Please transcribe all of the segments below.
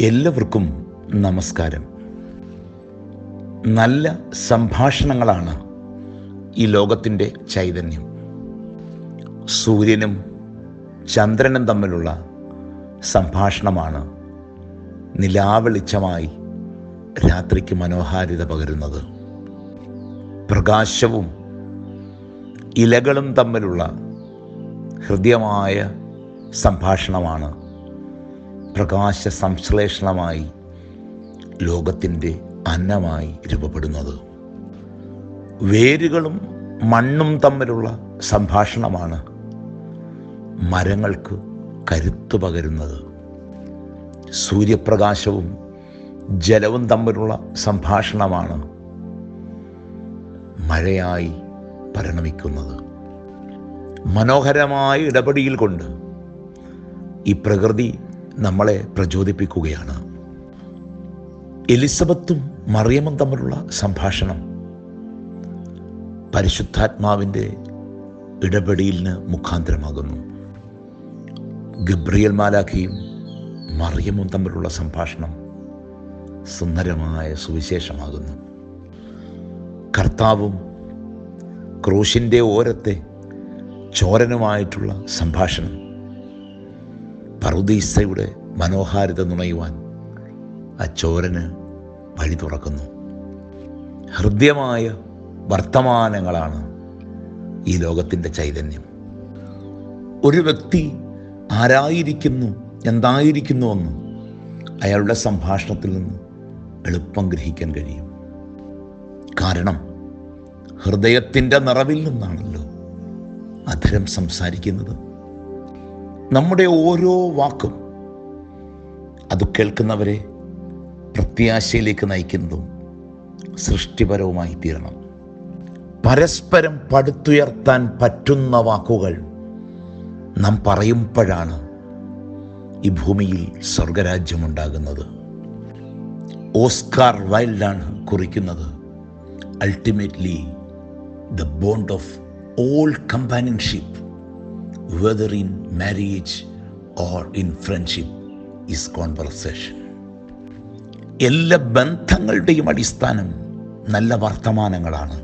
എല്ലാവർക്കും നമസ്കാരം. നല്ല സംഭാഷണങ്ങളാണ് ഈ ലോകത്തിന്റെ ചൈതന്യം. സൂര്യനും ചന്ദ്രനും തമ്മിലുള്ള സംഭാഷണമാണ് നിലാവെളിച്ചമായി രാത്രിക്ക് മനോഹാരിത പകരുന്നത്. പ്രകാശവും ഇലകളും തമ്മിലുള്ള ഹൃദ്യമായ സംഭാഷണമാണ് പ്രകാശ സംശ്ലേഷണമായി ലോകത്തിന്റെ അന്നമായി രൂപപ്പെടുന്നത്. വേരുകളും മണ്ണും തമ്മിലുള്ള സംഭാഷണമാണ് മരങ്ങൾക്ക് കരുത്തു പകരുന്നത്. സൂര്യപ്രകാശവും ജലവും തമ്മിലുള്ള സംഭാഷണമാണ് മഴയായി പരിണമിക്കുന്നത്. മനോഹരമായ ഇടപെടിയിൽ കൊണ്ട് ഈ പ്രകൃതി നമ്മളെ പ്രചോദിപ്പിക്കുകയാണ്. എലിസബത്തും മറിയമും തമ്മിലുള്ള സംഭാഷണം പരിശുദ്ധാത്മാവിന്റെ ഇടപെടിയിലിന് മുഖാന്തരമാകുന്നു. ഗബ്രിയൽ മാലാഖിയും മറിയമും തമ്മിലുള്ള സംഭാഷണം സുന്ദരമായ സുവിശേഷമാകുന്നു. കർത്താവും ക്രൂശിന്റെ ഓരത്തെ ചോരനുമായിട്ടുള്ള സംഭാഷണം പറുദീസയുടെ മനോഹാരിത നുണയുവാൻ ആ ചോരന് വഴി തുറക്കുന്നു. ഹൃദ്യമായ വർത്തമാനങ്ങളാണ് ഈ ലോകത്തിന്റെ ചൈതന്യം. ഒരു വ്യക്തി ആരായിരിക്കുന്നു എന്തായിരിക്കുന്നു എന്ന് അയാളുടെ സംഭാഷണത്തിൽ നിന്ന് എളുപ്പം ഗ്രഹിക്കാൻ കഴിയും. കാരണം ഹൃദയത്തിന്റെ നിറവിൽ നിന്നാണല്ലോ അധരം സംസാരിക്കുന്നത്. നമ്മുടെ ഓരോ വാക്കും അത് കേൾക്കുന്നവരെ പ്രത്യാശയിലേക്ക് നയിക്കുന്നതും സൃഷ്ടിപരവുമായി തീരണം. പരസ്പരം പടുത്തുയർത്താൻ പറ്റുന്ന വാക്കുകൾ നാം പറയുമ്പോഴാണ് ഈ ഭൂമിയിൽ സ്വർഗരാജ്യമുണ്ടാകുന്നത്. ഓസ്കാർ വൈൽഡാണ് കുറിക്കുന്നത്. Ultimately the bond of all companionship whether in marriage or in friendship is conversation എല്ലാ ബന്ധങ്ങളുടെയും അടിസ്ഥാനം നല്ല വർത്തമാനങ്ങളാണ്.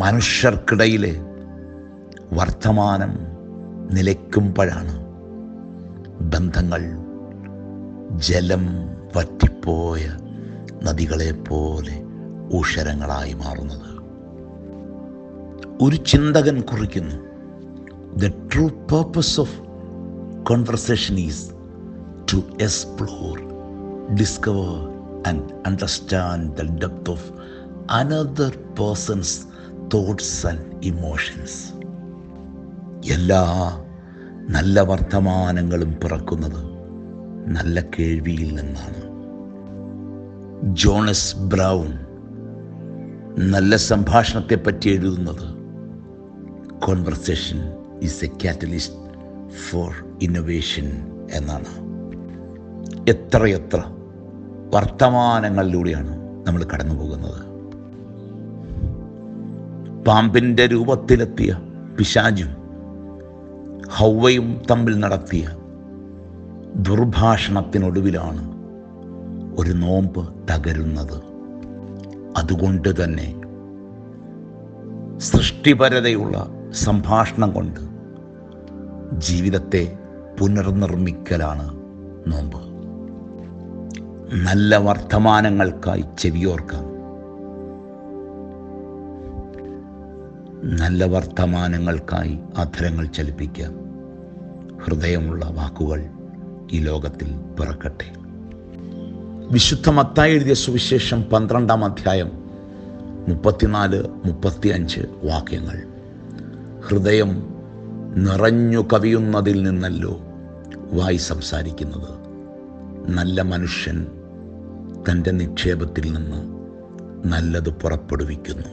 മനുഷ്യർക്കിടയിലെ വർത്തമാനം നിലയ്ക്കുമ്പോഴാണ് ബന്ധങ്ങൾ ജലം വറ്റിപ്പോയ നദികളെ പോലെ ഊഷരങ്ങളായി മാറുന്നത്. ഒരു ചിന്തകൻ കുറിക്കുന്നു. The true purpose of conversation is to explore discover and understand the depth of another person's thoughts and emotions എല്ലാ നല്ല വർത്തമാനങ്ങളും പിറക്കുന്നത് നല്ല കേൾവിയിൽ നിന്നാണ്. ജോണസ് ബ്രൗൺ നല്ല സംഭാഷണത്തെപ്പറ്റി എഴുതുന്നത് conversation is a catalyst for innovation എന്നാണ്. എത്രയെത്ര വർത്തമാനങ്ങളിലൂടെയാണ് നമ്മൾ കടന്നു പോകുന്നത് പാമ്പിന്റെ രൂപത്തിലെത്തിയ പിശാജും ഹൗവയും തമ്മിൽ നടത്തിയ ദുർഭാഷണത്തിനൊടുവിലാണ് ഒരു നോമ്പ് തകരുന്നത്. അതുകൊണ്ട് തന്നെ സൃഷ്ടിപരതയുള്ള സംഭാഷണം കൊണ്ട് ജീവിതത്തെ പുനർനിർമ്മിക്കലാണ് നോമ്പ്. നല്ല വർത്തമാനങ്ങൾക്കായി ചെവിയോർക്കാം. നല്ല വർത്തമാനങ്ങൾക്കായി അധരങ്ങൾ ചലിപ്പിക്കാം ഹൃദയമുള്ള വാക്കുകൾ ഈ ലോകത്തിൽ പിറക്കട്ടെ. വിശുദ്ധ മത്തായി എഴുതിയ സുവിശേഷം പന്ത്രണ്ടാം അധ്യായം മുപ്പത്തിനാല് മുപ്പത്തിയഞ്ച് വാക്യങ്ങൾ. ഹൃദയം നിറഞ്ഞു കവിയുന്നതിൽ നിന്നല്ലോ വായി സംസാരിക്കുന്നത്. നല്ല മനുഷ്യൻ തന്റെ നിക്ഷേപത്തിൽ നിന്ന് നല്ലത് പുറപ്പെടുവിക്കുന്നു.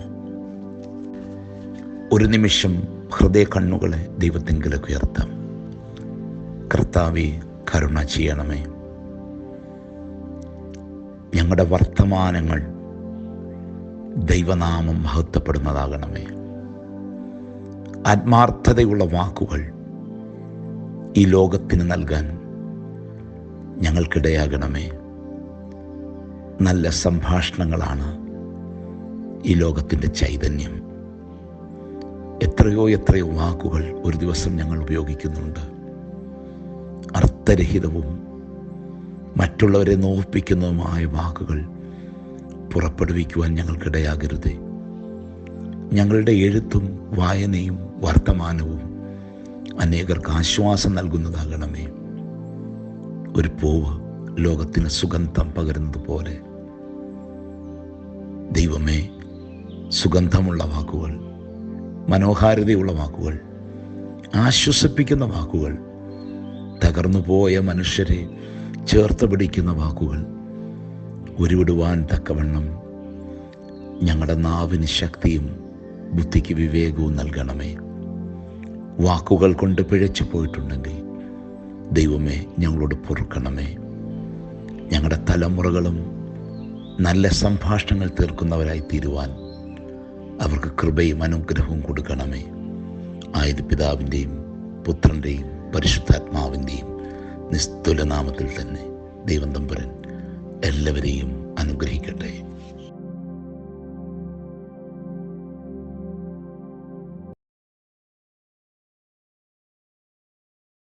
ഒരു നിമിഷം ഹൃദയ കണ്ണുകളെ ദൈവത്തെങ്കിലേക്ക് ഉയർത്താം. കർത്താവെ കരുണ ചെയ്യണമേ. ഞങ്ങളുടെ വർത്തമാനങ്ങൾ ദൈവനാമം മഹത്വപ്പെടുന്നതാകണമേ. ആത്മാർത്ഥതയുള്ള വാക്കുകൾ ഈ ലോകത്തിന് നൽകാൻ ഞങ്ങൾക്കിടയാകണമേ. നല്ല സംഭാഷണങ്ങളാണ് ഈ ലോകത്തിന്റെ ചൈതന്യം. എത്രയോ എത്രയോ വാക്കുകൾ ഒരു ദിവസം ഞങ്ങൾ ഉപയോഗിക്കുന്നുണ്ട്. അർത്ഥരഹിതവും മറ്റുള്ളവരെ നോവിപ്പിക്കുന്നതുമായ വാക്കുകൾ പുറപ്പെടുവിക്കുവാൻ ഞങ്ങൾക്കിടയാകരുതേ. ഞങ്ങളുടെ എഴുത്തും വായനയും വർത്തമാനവും അനേകർക്ക് ആശ്വാസം നൽകുന്നതാകണമേ. ഒരു പൂവ് ലോകത്തിന് സുഗന്ധം പകരുന്നത് പോലെ. ദൈവമേ സുഗന്ധമുള്ള വാക്കുകൾ മനോഹാരിതയുള്ള വാക്കുകൾ ആശ്വസിപ്പിക്കുന്ന വാക്കുകൾ തകർന്നുപോയ മനുഷ്യരെ ചേർത്ത് പിടിക്കുന്ന വാക്കുകൾ ഉരുവിടുവാൻ തക്കവണ്ണം ഞങ്ങളുടെ നാവിന് ശക്തിയും ബുദ്ധിക്ക് വിവേകവും നൽകണമേ. വാക്കുകൾ കൊണ്ട് പിഴച്ചു പോയിട്ടുണ്ടെങ്കിൽ ദൈവമേ ഞങ്ങളോട് പൊറുക്കണമേ. ഞങ്ങളുടെ തലമുറകളും നല്ല സംഭാഷണങ്ങൾ തീർക്കുന്നവരായി തീരുവാൻ അവർക്ക് കൃപയും അനുഗ്രഹവും കൊടുക്കണമേ. ആയത് പിതാവിന്റെയും പുത്രന്റെയും പരിശുദ്ധാത്മാവിന്റെയും നിസ്തുലനാമത്തിൽ തന്നെ ദൈവം തമ്പുരൻ എല്ലാവരെയും അനുഗ്രഹിക്കട്ടെ.